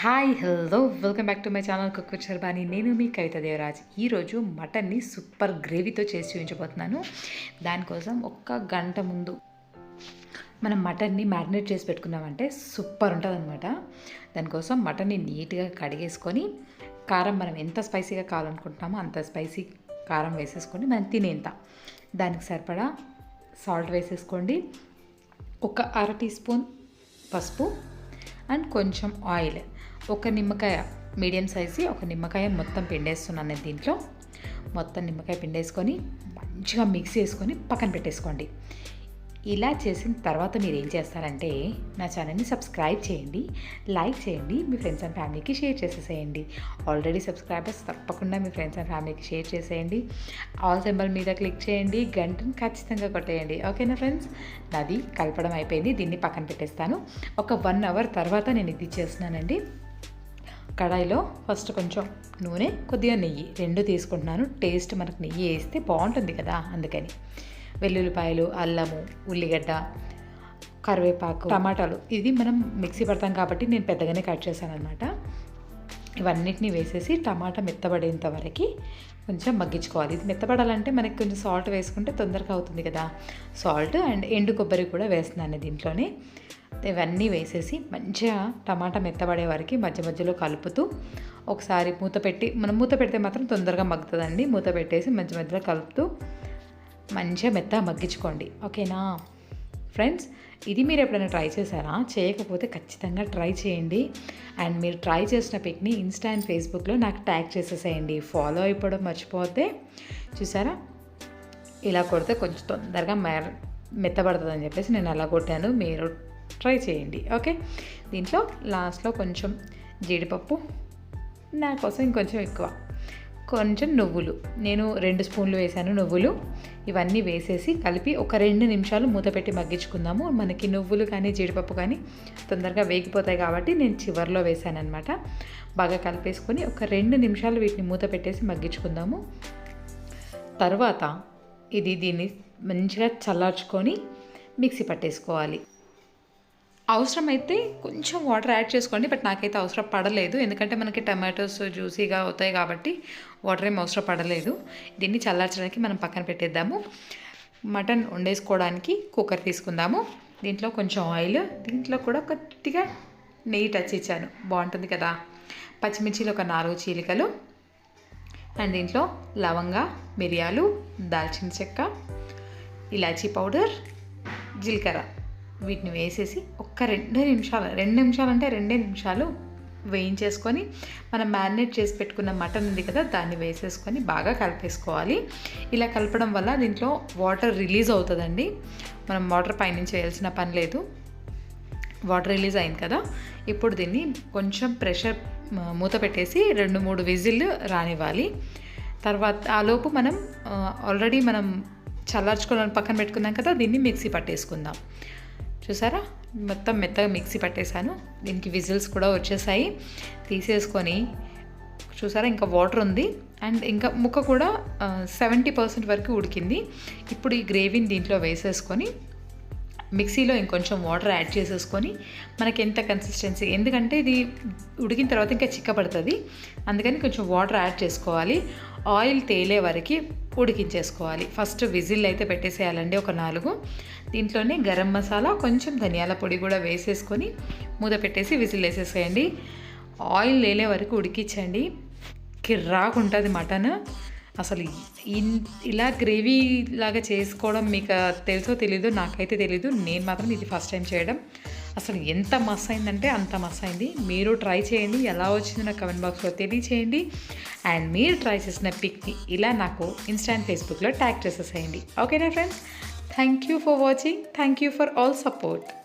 Hi hello welcome back to my channel cook with Sharbani నేను మీ కవిత దేవరాజ్. ఈరోజు మటన్ని super గ్రేవీతో చేసి చూపించబోతున్నాను. దానికోసం ఒక్క గంట ముందు మనం మటన్ని మ్యారినేట్ చేసి పెట్టుకున్నామంటే సూపర్ ఉంటుంది అనమాట దానికోసం మటన్ని నీట్గా కడిగేసుకొని కారం మనం ఎంత స్పైసీగా కావాలనుకుంటున్నామో అంత స్పైసీ కారం వేసేసుకొని మనం తినేంత. దానికి సరిపడా సాల్ట్ వేసేసుకోండి. ఒక అర టీ స్పూన్ పసుపు అండ్ కొంచెం ఆయిల్ ఒక నిమ్మకాయ మీడియం సైజు ఒక నిమ్మకాయ మొత్తం పిండేస్తున్నాను నేను దీంట్లో. మొత్తం నిమ్మకాయ పిండేసుకొని మంచిగా మిక్స్ చేసుకొని పక్కన పెట్టేసుకోండి. ఇలా చేసిన తర్వాత మీరు ఏం చేస్తారంటే నా ఛానల్ని సబ్స్క్రైబ్ చేయండి లైక్ చేయండి మీ ఫ్రెండ్స్ అండ్ ఫ్యామిలీకి షేర్ చేసేసేయండి. ఆల్రెడీ సబ్స్క్రైబర్స్ తప్పకుండా మీ ఫ్రెండ్స్ అండ్ ఫ్యామిలీకి షేర్ చేసేయండి. ఆల్ సింబల్ మీద క్లిక్ చేయండి గంటను ఖచ్చితంగా కొట్టేయండి. ఓకేనా ఫ్రెండ్స్? నాది కలపడం అయిపోయింది దీన్ని పక్కన పెట్టేస్తాను. ఒక వన్ అవర్ తర్వాత నేను ఇది చేస్తున్నానండి. కడాయిలో ఫస్ట్ కొంచెం నూనె కొద్దిగా నెయ్యి. రెండు తీసుకుంటున్నాను. టేస్ట్ మనకు నెయ్యి వేస్తే బాగుంటుంది కదా అందుకని. వెల్లుల్లిపాయలు అల్లము ఉల్లిగడ్డ కరివేపాకు టమాటాలు. ఇది మనం మిక్సీ పడతాం కాబట్టి నేను పెద్దగానే కట్ చేశాను అనమాట ఇవన్నిటిని వేసేసి టమాటా మెత్తబడేంత వరకు కొంచెం మగ్గించుకోవాలి. ఇది మెత్తబడాలంటే మనకి కొంచెం సాల్ట్ వేసుకుంటే తొందరగా అవుతుంది కదా. సాల్ట్ అండ్ ఎండు కొబ్బరి కూడా వేస్తున్నాను దీంట్లోనే. ఇవన్నీ వేసేసి మంచిగా టమాటా మెత్తబడే వరకు మధ్య మధ్యలో కలుపుతూ ఒకసారి మూత పెట్టి మనం మూత పెడితే మాత్రం తొందరగా మగ్గుతుందండి. మూత పెట్టేసి మధ్య మధ్యలో కలుపుతూ మంచిగా మెత్తగా మగ్గించుకోండి. ఓకేనా? ఫ్రెండ్స్ ఇది మీరు ఎప్పుడైనా ట్రై చేశారా? చేయకపోతే ఖచ్చితంగా ట్రై చేయండి. అండ్ మీరు ట్రై చేసిన పిక్ని ఇన్స్టా అండ్ ఫేస్బుక్లో నాకు ట్యాగ్ చేసేసేయండి. ఫాలో అయిపోవడం మర్చిపోతే చూసారా? ఇలా కొడితే కొంచెం తొందరగా మె మెత్తబడుతుంది అని చెప్పేసి నేను అలా కొట్టాను. మీరు ట్రై చేయండి ఓకే? దీంట్లో లాస్ట్లో కొంచెం జీడిపప్పు నా కోసం ఇంకొంచెం ఎక్కువ. కొంచెం నువ్వులు. నేను రెండు స్పూన్లు వేసాను నువ్వులు. ఇవన్నీ వేసేసి కలిపి ఒక రెండు నిమిషాలు మూత పెట్టి మగ్గించుకుందాము. మనకి నువ్వులు కానీ జీడిపప్పు కానీ తొందరగా వేగిపోతాయి కాబట్టి నేను చివరిలో వేసానమాట బాగా కలిపేసుకొని ఒక రెండు నిమిషాలు వీటిని మూత పెట్టేసి మగ్గించుకుందాము. తర్వాత ఇది దీన్ని మంచిగా చల్లార్చుకొని మిక్సీ పట్టేసుకోవాలి. అవసరమైతే కొంచెం వాటర్ యాడ్ చేసుకోండి బట్ నాకైతే అవసరం పడలేదు. ఎందుకంటే మనకి టమాటోస్ జ్యూసీగా అవుతాయి కాబట్టి వాటర్ ఏం అవసరం పడలేదు. దీన్ని చల్లార్చడానికి మనం పక్కన పెట్టేద్దాము. మటన్ వండేసుకోవడానికి కుక్కర్ తీసుకుందాము. దీంట్లో కొంచెం ఆయిల్ దీంట్లో కూడా కొద్దిగా నెయ్యి టచ్ ఇచ్చాను. బాగుంటుంది కదా? పచ్చిమిర్చిలు ఒక నాలుగు చీలికలు. అండ్ దీంట్లో లవంగా మిరియాలు దాల్చిన చెక్క ఇలాచీ పౌడర్ జీలకర్ర. వీటిని వేసేసి ఒక్క రెండు నిమిషాలు రెండు నిమిషాలు అంటే రెండే నిమిషాలు వేయించేసుకొని మనం మ్యారినేట్ చేసి పెట్టుకున్న మటన్ ఉంది కదా దాన్ని వేసేసుకొని బాగా కలిపేసుకోవాలి. ఇలా కలపడం వల్ల దీంట్లో వాటర్ రిలీజ్ అవుతుందండి. మనం వాటర్ పైనుంచి వేయాల్సిన పని లేదు. వాటర్ రిలీజ్ అయింది కదా ఇప్పుడు దీన్ని కొంచెం ప్రెషర్ మూత పెట్టేసి రెండు మూడు విజిల్ రానివ్వాలి. తర్వాత ఆలోపు మనం ఆల్రెడీ మనం చల్లార్చుకోవాలని పక్కన పెట్టుకున్నాం కదా దీన్ని మిక్సీ పట్టేసుకుందాం. చూసారా? మొత్తం మెత్తగా మిక్సీ పట్టేశాను. దీనికి విజిల్స్ కూడా వచ్చేసాయి. తీసేసుకొని చూసారా ఇంకా వాటర్ ఉంది. అండ్ ఇంకా ముక్క కూడా సెవెంటీ పర్సెంట్ వరకు ఉడికింది. ఇప్పుడు ఈ గ్రేవీని దీంట్లో వేసేసుకొని మిక్సీలో ఇంకొంచెం వాటర్ యాడ్ చేసేసుకొని మనకి ఎంత కన్సిస్టెన్సీ ఎందుకంటే ఇది ఉడికిన తర్వాత ఇంకా చిక్కబడుతుంది. అందుకని కొంచెం వాటర్ యాడ్ చేసుకోవాలి. ఆయిల్ తేలే వరకు ఉడికించేసుకోవాలి. ఫస్ట్ విజిల్ అయితే పెట్టేసేయాలండి ఒక నాలుగు. దీంట్లోనే గరం మసాలా కొంచెం ధనియాల పొడి కూడా వేసేసుకొని మూత పెట్టేసి విజిల్ వేసేసేయండి. ఆయిల్ లేలే వరకు ఉడికించండి. కిర్రాకు ఉంటుంది మటన్. అసలు ఇలా గ్రేవీ లాగా చేసుకోవడం మీకు తెలుసో తెలీదు నాకైతే తెలీదు. నేను మాత్రం ఇది ఫస్ట్ టైం చేయడం. అసలు ఎంత మస్ అయిందంటే అంత మస్ అయింది. మీరు ట్రై చేయండి. ఎలా వచ్చిందో నాకు కమెంట్ బాక్స్లో తెలియచేయండి. అండ్ మీరు ట్రై చేసిన పిక్ని ఇలా నాకు ఇన్స్టాంట్ ఫేస్బుక్లో ట్యాగ్ చేసేసేయండి. ఓకేనా friends? Thank you for watching. Thank you for all support.